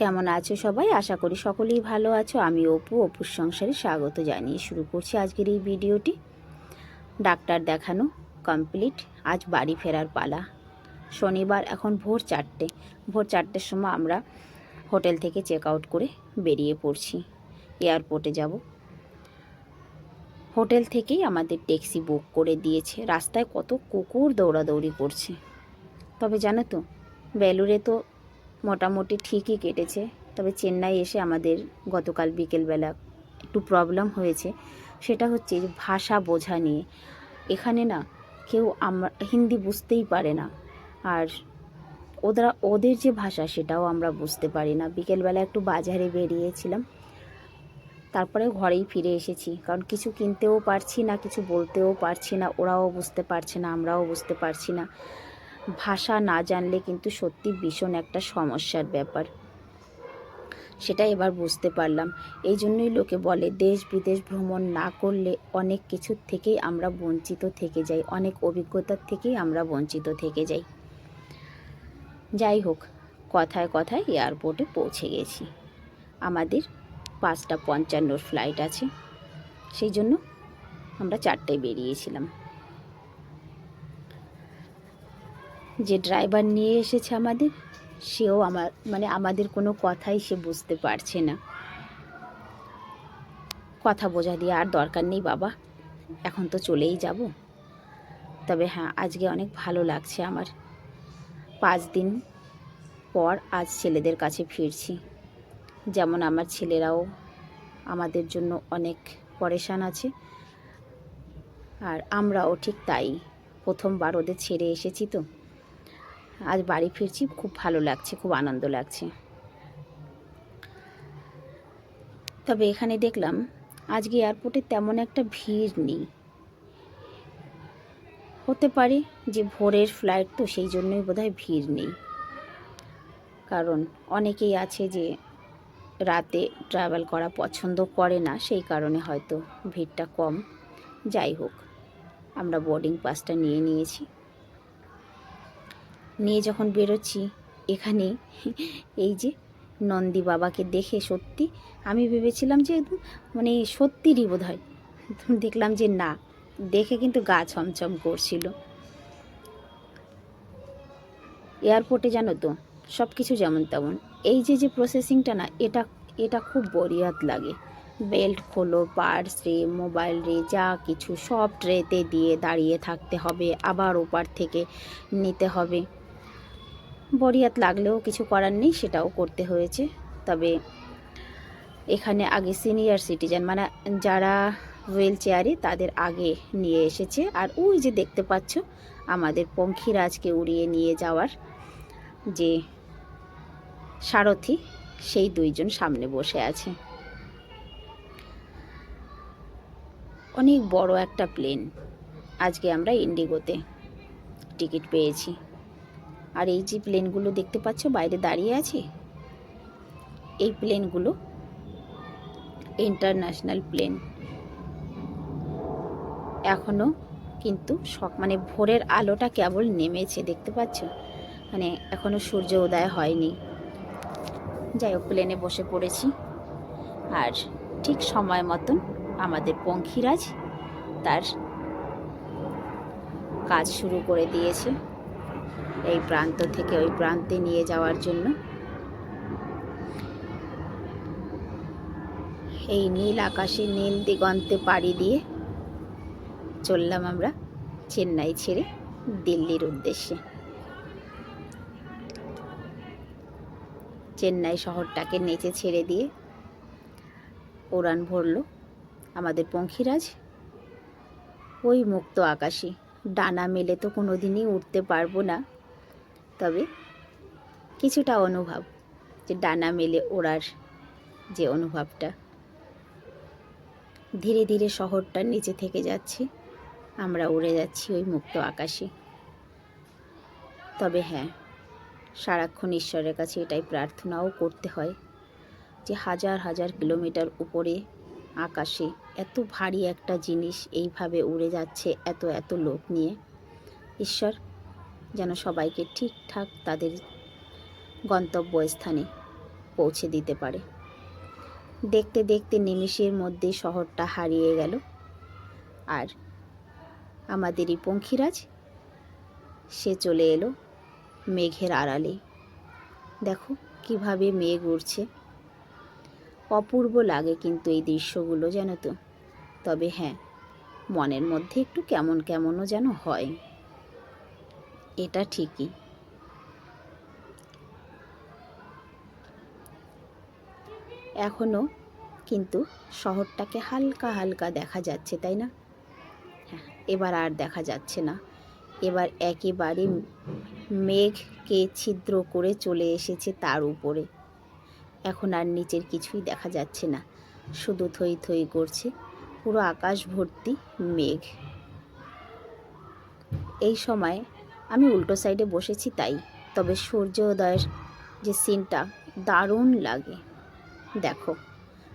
কেমন আছো সবাই? আশা করি সকলেই ভালো আছো। আমি অপু, অপুর সংসারে স্বাগত জানিয়ে শুরু করছি আজকের এই ভিডিওটি। ডাক্তার দেখানো কমপ্লিট আজ বাড়ি ফেরার পালা। শনিবার, এখন ভোর চারটে। ভোর চারটের সময় আমরা হোটেল থেকে চেক আউট করে বেরিয়ে পড়ছি। এয়ারপোর্টে যাব। হোটেল থেকেই আমাদের ট্যাক্সি বুক করে দিয়েছে। রাস্তায় কত কুকুর দৌড়াদৌড়ি করছে। তবে জানো তো বেলুরে তো মোটামুটি ঠিকই কেটেছে। তবে চেন্নাই এসে আমাদের গতকাল বিকেলবেলা একটু প্রবলেম হয়েছে। সেটা হচ্ছে ভাষা বোঝা নিয়ে। এখানে না কেউ আমরা, হিন্দি বুঝতেই পারে না। আর ওরা ওদের যে ভাষা সেটাও আমরা বুঝতে পারি না। বিকেলবেলা একটু বাজারে বেরিয়েছিলাম। তারপরে ঘরেই ফিরে এসেছি। কারণ কিছু কিনতেও পারছি না, কিছু বলতেও পারছি না। ওরাও বুঝতে পারছে না, আমরাও বুঝতে পারছি না। ভাষা না জানলে কিন্তু সত্যি ভীষণ একটা সমস্যার ব্যাপার। সেটা এবার বুঝতে পারলাম। এই জন্যই লোকে বলে, দেশ বিদেশ ভ্রমণ না করলে অনেক কিছুর থেকেই আমরা বঞ্চিত থেকে যাই, অনেক অভিজ্ঞতার থেকেই আমরা বঞ্চিত থেকে যাই। যাই হোক, কথায় কথায় এয়ারপোর্টে পৌঁছে গেছি। আমাদের পাঁচটা পঞ্চান্নর ফ্লাইট আছে। সেই জন্য আমরা চারটায় বেরিয়েছিলাম। যে ড্রাইভার নিয়ে এসেছে আমাদের, সেও আমার মানে আমাদের কোনো কথাই সে বুঝতে পারছে না। কথা বোঝা দিয়ে আর দরকার নেই বাবা, এখন তো চলেই যাব। তবে হ্যাঁ আজকে অনেক ভালো লাগছে আমার। পাঁচ দিন পর আজ ছেলেদের কাছে ফিরছি। যেমন আমার ছেলেরাও আমাদের জন্য অনেক পরেশান আছে। আর আমরাও ঠিক তাই, প্রথমবার ওদের ছেড়ে এসেছি তো। আজ বাড়ি ফিরছি, খুব ভালো লাগছে, খুব আনন্দ লাগছে। তবে এখানে দেখলাম, আজকে এয়ারপোর্টে তেমন একটা ভিড় নেই। হতে পারে যে ভোরের ফ্লাইট তো সেই জন্যই বোধহয় ভিড় নেই। কারণ অনেকেই আছে যে রাতে ট্রাভেল করা পছন্দ করে না, সেই কারণে হয়তো ভিড়টা কম। যাই হোক, আমরা বোর্ডিং পাসটা নিয়ে নিয়েছি। নিয়ে যখন বেরোচ্ছি, এখানে এই যে নন্দী বাবাকে দেখে সত্যি আমি ভেবেছিলাম যে একদম মানে সত্যিরই বোধ হয় দেখলাম যে না, দেখে কিন্তু গা ছমছম করছিল। এয়ারপোর্টে জানো তো সব কিছু যেমন তেমন। এই যে যে প্রসেসিংটা না, এটা এটা খুব বরিয়াত লাগে। বেল্ট খোলো, পার্স রে, মোবাইল রে, যা কিছু সব ট্রেতে দিয়ে দাঁড়িয়ে থাকতে হবে, আবার ওপার থেকে নিতে হবে। বরিয়াত লাগলেও কিছু করার নেই, সেটাও করতে হয়েছে। তবে এখানে আগে সিনিয়র সিটিজেন মানে যারা হুইল চেয়ারে, তাদের আগে নিয়ে এসেছে। আর ওই যে দেখতে পাচ্ছ, আমাদের পঙ্খিরাজকে উড়িয়ে নিয়ে যাওয়ার যে সারথি, সেই দুইজন সামনে বসে আছে। অনেক বড় একটা প্লেন। আজকে আমরা ইন্ডিগোতে টিকিট পেয়েছি। আর এই যে প্লেনগুলো দেখতে পাচ্ছ, বাইরে দাঁড়িয়ে আছে? এই প্লেনগুলো ইন্টারন্যাশনাল প্লেন। এখনও কিন্তু সক মানে ভোরের আলোটা কেবল নেমেছে, দেখতে পাচ্ছ? মানে এখনও সূর্য উদয় হয়নি। যাই হোক, প্লেনে বসে পড়েছি। আর ঠিক সময় মতন আমাদের পঙ্খিরাজ তার কাজ শুরু করে দিয়েছে। এই প্রান্ত থেকে ওই প্রান্তে নিয়ে যাওয়ার জন্য। এই নীল আকাশে নীল দিগন্তে পাড়ি দিয়ে চললাম আমরা চেন্নাই ছেড়ে দিল্লির উদ্দেশ্যে। চেন্নাই শহরটাকে নেচে ছেড়ে দিয়ে উড়ান ভরল আমাদের পঙ্খিরাজ। ওই মুক্ত আকাশে ডানা মেলে তো কোনো দিনই উঠতে পারব না। তবে কিছুটা অনুভব যে ডানা মেলে ওড়ার যে অনুভবটা। ধীরে ধীরে শহরটা নিচে থেকে যাচ্ছে, আমরা উড়ে যাচ্ছি ওই মুক্ত আকাশে। তবে হ্যাঁ সারাক্ষণ ঈশ্বরের কাছে এটাই প্রার্থনাও করতে হয় যে হাজার হাজার কিলোমিটার উপরে আকাশে এত ভারী একটা জিনিস এইভাবে উড়ে যাচ্ছে, এত এত লোক নিয়ে। ঈশ্বর যেন সবাইকে ঠিকঠাক তাদের গন্তব্যস্থানে পৌঁছে দিতে পারে। দেখতে দেখতে নিমিষের মধ্যে শহরটা হারিয়ে গেল। আর আমাদেরই পঙ্খিরাজ, সে চলে এলো মেঘের আড়ালে। দেখো কীভাবে মেঘ উড়ছে। অপূর্ব লাগে কিন্তু এই দৃশ্যগুলো জানো তো। তবে হ্যাঁ মনের মধ্যে একটু কেমন কেমনও যেন হয়। এটা ঠিকই। এখনও কিন্তু শহরটাকে হালকা হালকা দেখা যাচ্ছে, তাই না? হ্যাঁ এবার আর দেখা যাচ্ছে না। এবার একেবারে মেঘকে ছিদ্র করে চলে এসেছে তার উপরে। এখন আর নিচের কিছুই দেখা যাচ্ছে না। শুধু থই থই করছে, পুরো আকাশ ভর্তি মেঘ। এই সময় আমি উল্টো সাইডে বসেছি তাই, তবে সূর্যোদয়ের যে সিনটা দারুণ লাগে। দেখো,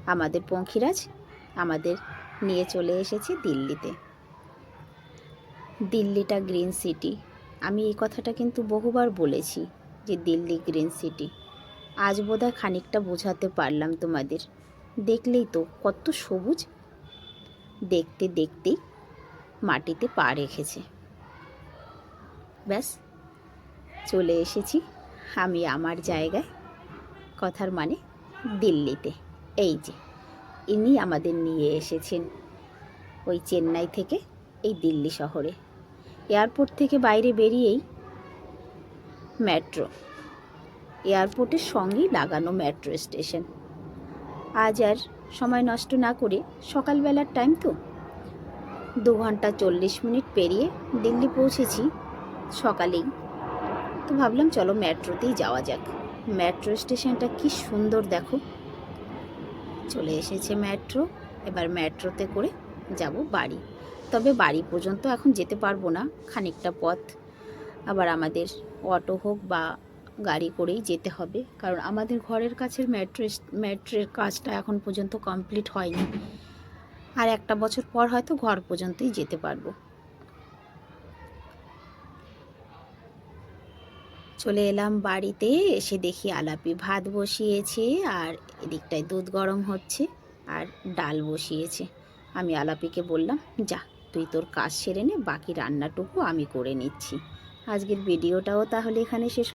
আমাদের পঙ্খিরাজ আমাদের নিয়ে চলে এসেছে দিল্লিতে। দিল্লিটা গ্রিন সিটি আমি এই কথাটা কিন্তু বহুবার বলেছি যে দিল্লি গ্রিন সিটি আজ বোধহয় খানিকটা বোঝাতে পারলাম তোমাদের। দেখলেই তো কত সবুজ। দেখতে দেখতেই মাটিতে পা রেখেছে। ব্যাস, চলে এসেছি আমি আমার জায়গায়। কথার মানে দিল্লিতে। এই যে, ইনি আমাদের নিয়ে এসেছেন ওই চেন্নাই থেকে এই দিল্লি শহরে। এয়ারপোর্ট থেকে বাইরে বেরিয়েই মেট্রো। এয়ারপোর্টের সঙ্গেই লাগানো মেট্রো স্টেশন। আজ আর সময় নষ্ট না করে সকালবেলার টাইম তো। দু ঘণ্টা চল্লিশ মিনিট পেরিয়ে দিল্লি পৌঁছেছি সকালেই। তো ভাবলাম চলো মেট্রোতেই যাওয়া যাক। মেট্রো স্টেশনটা কি সুন্দর দেখো। চলে এসেছে মেট্রো, এবার মেট্রোতে করে যাব বাড়ি। তবে বাড়ি পর্যন্ত এখন যেতে পারব না, খানিকটা পথ। আবার আমাদের অটো হোক বা গাড়ি করেই যেতে হবে, কারণ আমাদের ঘরের কাছের মেট্রো মেট্রোর কাজটা এখন পর্যন্ত কমপ্লিট হয়নি। আর একটা বছর পর হয়তো ঘর পর্যন্তই যেতে পারব। চলে এলাম বাড়িতে, এসে দেখি আলাপি ভাত বসিয়েছে আর এদিকটায় দুধ গরম হচ্ছে আর ডাল বসিয়েছে। আমি আলাপিকে বললাম, যা, তুই তোর কাজ সেরে নে, বাকি রান্নাটুকু আমি করে নিচ্ছি। আজকের ভিডিওটাও তাহলে এখানে শেষ